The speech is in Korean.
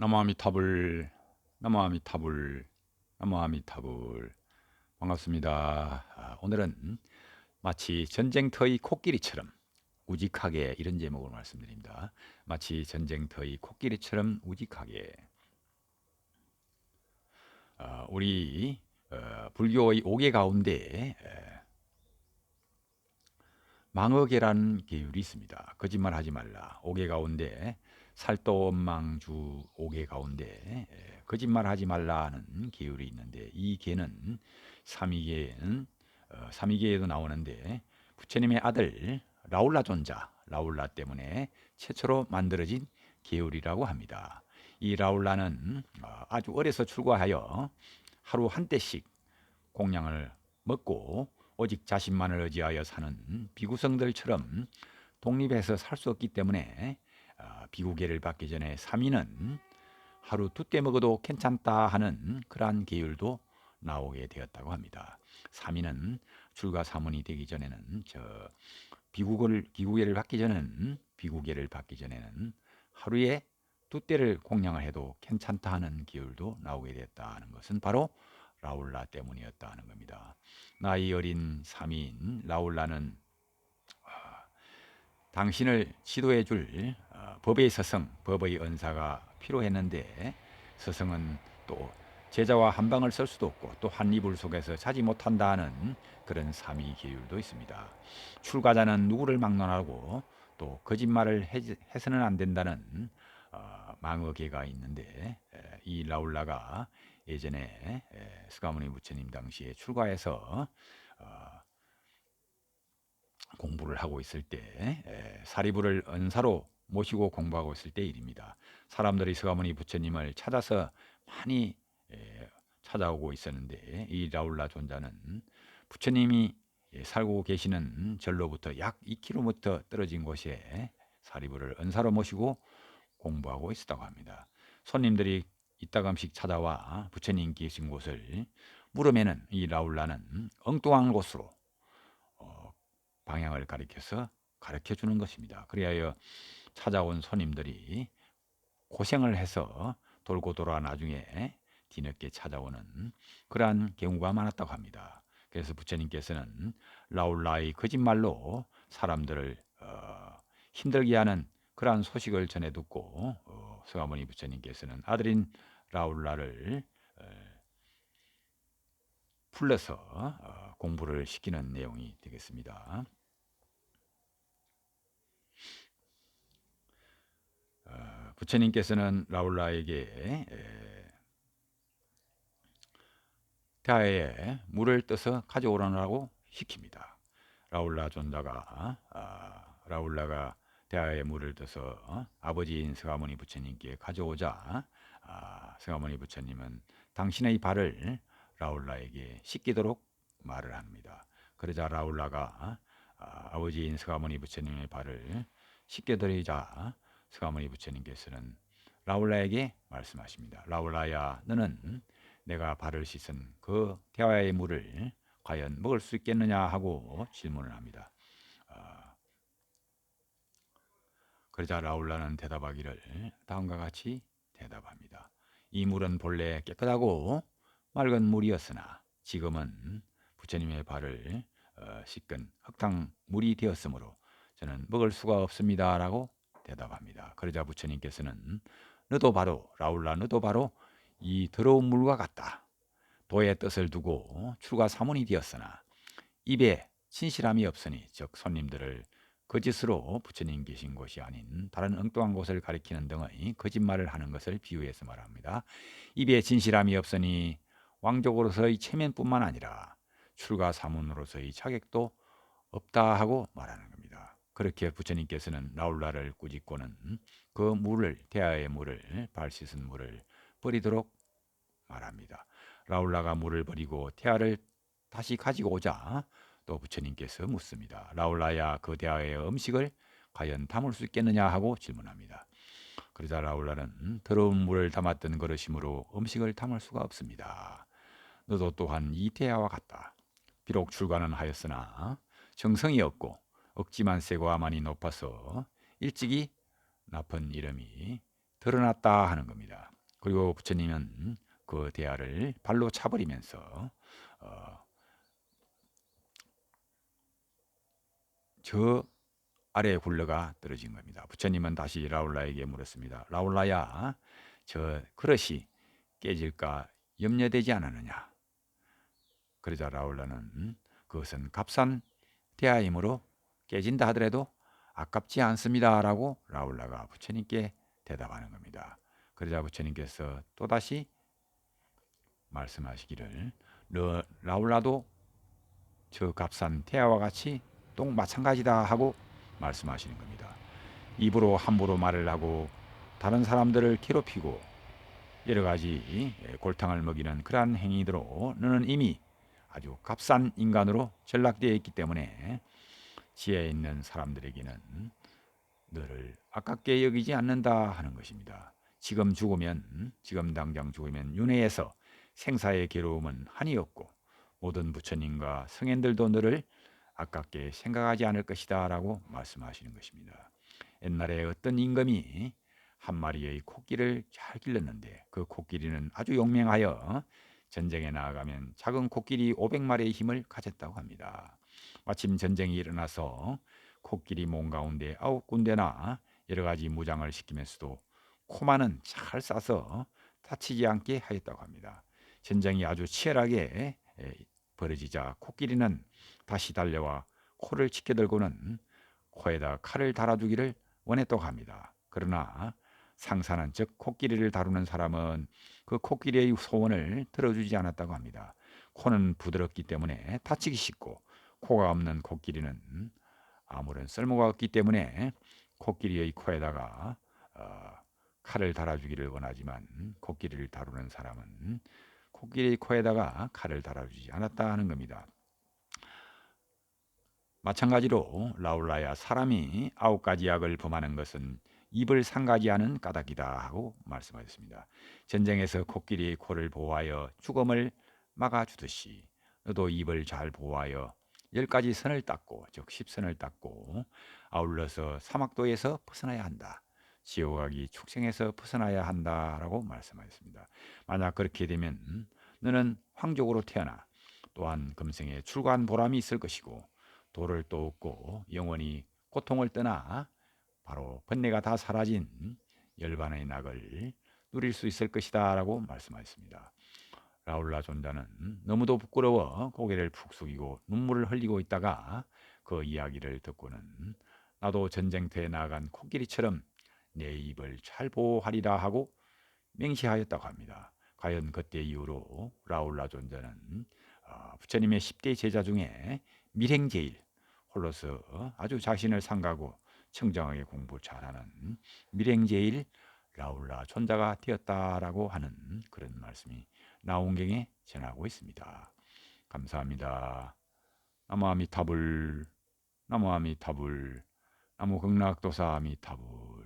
나무아미타불 나무아미타불 나무아미타불 반갑습니다. 아, 오늘은 마치 전쟁터의 코끼리처럼 우직하게 이런 제목으로 말씀드립니다. 마치 전쟁터의 코끼리처럼 우직하게 어, 우리 어, 불교의 오계 가운데 에, 망어계라는 계율이 있습니다. 거짓말하지 말라. 오계 가운데 살도망주 오계 가운데 에, 거짓말하지 말라는 계율이 있는데 이 계는 삼위계는 어, 삼위계에도 나오는데 부처님의 아들 라울라 존자 라울라 때문에 최초로 만들어진 계율이라고 합니다. 이 라울라는 어, 아주 어려서 출가하여 하루 한 때씩 공양을 먹고 오직 자신만을 의지하여 사는 비구성들처럼 독립해서 살 수 없기 때문에 어, 비구계를 받기 전에 삼위는 하루 두 때 먹어도 괜찮다 하는 그러한 계율도 나오게 되었다고 합니다. 삼위는 출가 사문이 되기 전에는 저 비국을 비구계를 받기 전에는 비구계를 받기 전에는 하루에 두 때를 공양을 해도 괜찮다 하는 기율도 나오게 됐다는 것은 바로 라울라 때문이었다 하는 겁니다. 나이 어린 삼인 라울라는 아, 당신을 지도해 줄 아, 법의 서성, 법의 은사가 필요했는데 서성은 또 제자와 한 방을 쓸 수도 없고 또 한 이불 속에서 자지 못한다는 그런 삼위 계율도 있습니다. 출가자는 누구를 막론하고 또 거짓말을 해서는 안 된다는 어, 망어계가 있는데 에, 이 라울라가 예전에 에, 스가모니 부처님 당시에 출가해서 어, 공부를 하고 있을 때 에, 사리부를 은사로 모시고 공부하고 있을 때 일입니다. 사람들이 스가모니 부처님을 찾아서 많이 에, 찾아오고 있었는데 이 라울라 존자는 부처님이 살고 계시는 절로부터 약 2km 떨어진 곳에 사리부를 은사로 모시고 공부하고 있었다고 합니다. 손님들이 이따금씩 찾아와 부처님 계신 곳을 물으면은 이 라울라는 엉뚱한 곳으로 어, 방향을 가리켜서 가르쳐 주는 것입니다. 그리하여 찾아온 손님들이 고생을 해서 돌고 돌아 나중에 뒤늦게 찾아오는 그러한 경우가 많았다고 합니다. 그래서 부처님께서는 라울라의 거짓말로 사람들을 어, 힘들게 하는 그러한 소식을 전해 듣고 어, 서가모니 부처님께서는 아들인 라울라를 어, 불러서 어, 공부를 시키는 내용이 되겠습니다. 어, 부처님께서는 라울라에게 에, 대하에 물을 떠서 가져오라고 시킵니다. 라울라 존자가 아, 라울라가 대하에 물을 떠서 어? 아버지인 서가모니 부처님께 가져오자 아, 서가모니 부처님은 당신의 발을 라울라에게 씻기도록 말을 합니다. 그러자 라울라가 아, 아버지인 서가모니 부처님의 발을 씻겨드리자 서가모니 부처님께서는 라울라에게 말씀하십니다. 라울라야 너는 내가 발을 씻은 그 대화의 물을 과연 먹을 수 있겠느냐 하고 질문을 합니다. 그러자 라울라는 대답하기를 다음과 같이 대답합니다. 이 물은 본래 깨끗하고 맑은 물이었으나 지금은 부처님의 발을 어, 씻은 흙탕 물이 되었으므로 저는 먹을 수가 없습니다라고 대답합니다. 그러자 부처님께서는 너도 바로 라울라 너도 바로 이 더러운 물과 같다. 도의 뜻을 두고 출가 사문이 되었으나 입에 진실함이 없으니 즉 손님들을 거짓으로 부처님 계신 곳이 아닌 다른 엉뚱한 곳을 가리키는 등의 거짓말을 하는 것을 비유해서 말합니다. 입에 진실함이 없으니 왕족으로서의 체면뿐만 아니라 출가 사문으로서의 자격도 없다 하고 말하는. 그렇게 부처님께서는 라울라를 꾸짖고는 그 물을 대하의 물을 발 씻은 물을 버리도록 말합니다. 라울라가 물을 버리고 태아를 다시 가지고 오자 또 부처님께서 묻습니다. 라울라야 그 대하의 음식을 과연 담을 수 있겠느냐 하고 질문합니다. 그러자 라울라는 더러운 물을 담았던 그릇이므로 음식을 담을 수가 없습니다. 너도 또한 이 대하와 같다. 비록 출가는 하였으나 정성이 없고 억지만 세고 아만이 높아서 일찍이 나쁜 이름이 드러났다 하는 겁니다. 그리고 부처님은 그 대야를 발로 차버리면서 어, 저 아래에 굴러가 떨어진 겁니다. 부처님은 다시 라울라에게 물었습니다. 라울라야, 저 그릇이 깨질까 염려되지 않았느냐? 그러자 라울라는 그것은 값싼 대하이므로 깨진다 하더라도 아깝지 않습니다라고 라울라가 부처님께 대답하는 겁니다. 그러자 부처님께서 또다시 말씀하시기를 너 라울라도 저 값싼 태아와 같이 똥 마찬가지다 하고 말씀하시는 겁니다. 입으로 함부로 말을 하고 다른 사람들을 괴롭히고 여러 가지 골탕을 먹이는 그러한 행위들로 너는 이미 아주 값싼 인간으로 전락되어 있기 때문에 지혜에 있는 사람들에게는 너를 아깝게 여기지 않는다 하는 것입니다. 지금 죽으면 지금 당장 죽으면 윤회에서 생사의 괴로움은 한이 없고 모든 부처님과 성현들도 너를 아깝게 생각하지 않을 것이다라고 말씀하시는 것입니다. 옛날에 어떤 임금이 한 마리의 코끼리를 잘 길렀는데 그 코끼리는 아주 용맹하여 전쟁에 나아가면 작은 코끼리 500마리의 힘을 가졌다고 합니다. 마침 전쟁이 일어나서 코끼리 몸 가운데 아홉 군데나 여러 가지 무장을 시키면서도 코만은 잘 싸서 다치지 않게 하였다고 합니다. 전쟁이 아주 치열하게 벌어지자 코끼리는 다시 달려와 코를 지켜들고는 코에다 칼을 달아주기를 원했다고 합니다. 그러나 상사는 즉 코끼리를 다루는 사람은 그 코끼리의 소원을 들어주지 않았다고 합니다. 코는 부드럽기 때문에 다치기 쉽고 코가 없는 코끼리는 아무런 쓸모가 없기 때문에 코끼리의 코에다가 어, 칼을 달아주기를 원하지만 코끼리를 다루는 사람은 코끼리 코에다가 칼을 달아주지 않았다 하는 겁니다. 마찬가지로 라울라야 사람이 아홉 가지 약을 범하는 것은 입을 상가지하는 까닭이다 하고 말씀하셨습니다. 전쟁에서 코끼리의 코를 보호하여 죽음을 막아주듯이 너도 입을 잘 보호하여 열 가지 선을 닦고 즉 십선을 닦고 아울러서 사막도에서 벗어나야 한다. 지옥하기 축생에서 벗어나야 한다라고 말씀하셨습니다. 만약 그렇게 되면 너는 황족으로 태어나 또한 금생에 출가한 보람이 있을 것이고 도를 또 얻고 영원히 고통을 떠나 바로 번뇌가 다 사라진 열반의 낙을 누릴 수 있을 것이다라고 말씀하셨습니다. 라울라 존자는 너무도 부끄러워 고개를 푹 숙이고 눈물을 흘리고 있다가 그 이야기를 듣고는 나도 전쟁터에 나간 코끼리처럼 내 입을 잘 보호하리라 하고 맹시하였다고 합니다. 과연 그때 이후로 라울라 존자는 어, 부처님의 10대 제자 중에 밀행제일 홀로서 아주 자신을 상가고 청정하게 공부 잘하는 밀행제일 라울라 존자가 되었다라고 하는 그런 말씀이 나온경에 전하고 있습니다. 감사합니다. 나무 아미타불 나무 아미타불 나무 극락도사 아미타불